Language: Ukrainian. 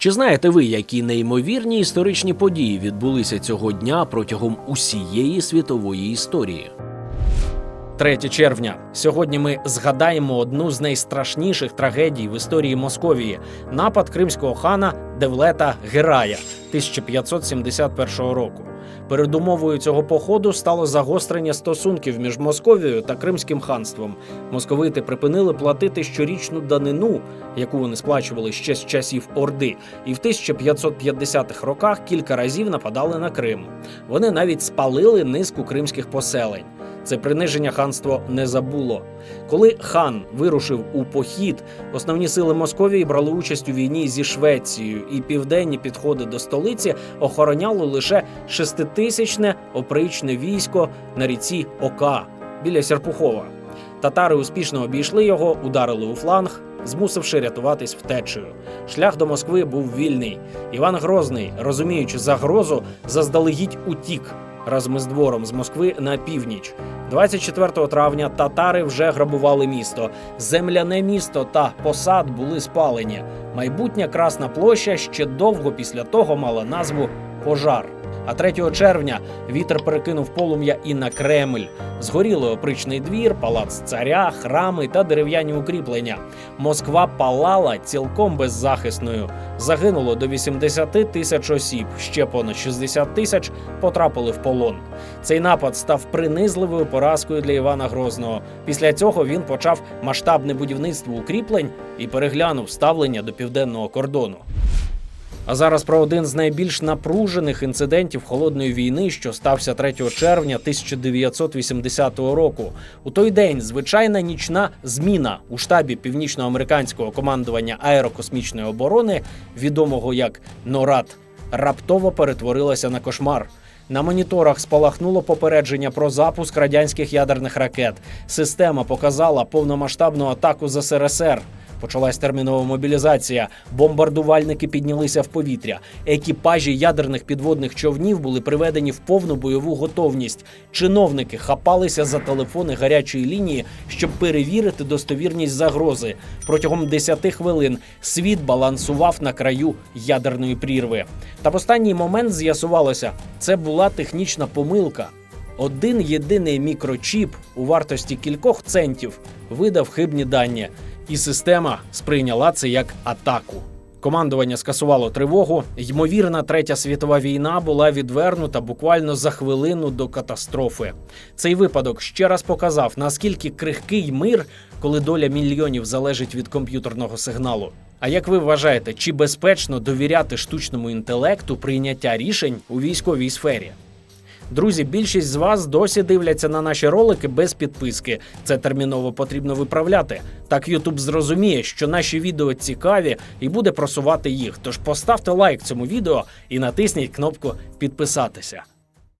Чи знаєте ви, які неймовірні історичні події відбулися цього дня протягом усієї світової історії? 3 червня. Сьогодні ми згадаємо одну з найстрашніших трагедій в історії Московії напад кримського хана Девлета Герая 1571 року. Передумовою цього походу стало загострення стосунків між Московією та Кримським ханством. Московити припинили платити щорічну данину, яку вони сплачували ще з часів Орди, і в 1550-х роках кілька разів нападали на Крим. Вони навіть спалили низку кримських поселень. Це приниження ханство не забуло. Коли хан вирушив у похід, основні сили Московії брали участь у війні зі Швецією, і південні підходи до столиці охороняло лише шеститисячне опричне військо на ріці Ока біля Серпухова. Татари успішно обійшли його, ударили у фланг, змусивши рятуватись втечею. Шлях до Москви був вільний. Іван Грозний, розуміючи загрозу, заздалегідь утік разом із двором з Москви на північ. 24 травня татари вже грабували місто. Земляне місто та посад були спалені. Майбутня Красна площа ще довго після того мала назву Пожар. А 3 червня вітер перекинув полум'я і на Кремль. Згоріли опричний двір, палац царя, храми та дерев'яні укріплення. Москва палала цілком беззахисною. Загинуло до 80 тисяч осіб. Ще понад 60 тисяч потрапили в полон. Цей напад став принизливою поразкою для Івана Грозного. Після цього він почав масштабне будівництво укріплень і переглянув ставлення до південного кордону. А зараз про один з найбільш напружених інцидентів холодної війни, що стався 3 червня 1980 року. У той день звичайна нічна зміна у штабі північноамериканського командування аерокосмічної оборони, відомого як НОРАД, раптово перетворилася на кошмар. На моніторах спалахнуло попередження про запуск радянських ядерних ракет. Система показала повномасштабну атаку з СРСР. Почалась термінова мобілізація. Бомбардувальники піднялися в повітря. Екіпажі ядерних підводних човнів були приведені в повну бойову готовність. Чиновники хапалися за телефони гарячої лінії, щоб перевірити достовірність загрози. Протягом 10 хвилин світ балансував на краю ядерної прірви. Та в останній момент з'ясувалося, це була технічна помилка. Один єдиний мікрочіп у вартості кількох центів видав хибні дані, і система сприйняла це як атаку. Командування скасувало тривогу. Ймовірна третя світова війна була відвернута буквально за хвилину до катастрофи. Цей випадок ще раз показав, наскільки крихкий мир, коли доля мільйонів залежить від комп'ютерного сигналу. А як ви вважаєте, чи безпечно довіряти штучному інтелекту прийняття рішень у військовій сфері? Друзі, більшість з вас досі дивляться на наші ролики без підписки. Це терміново потрібно виправляти. Так YouTube зрозуміє, що наші відео цікаві і буде просувати їх. Тож поставте лайк цьому відео і натисніть кнопку підписатися.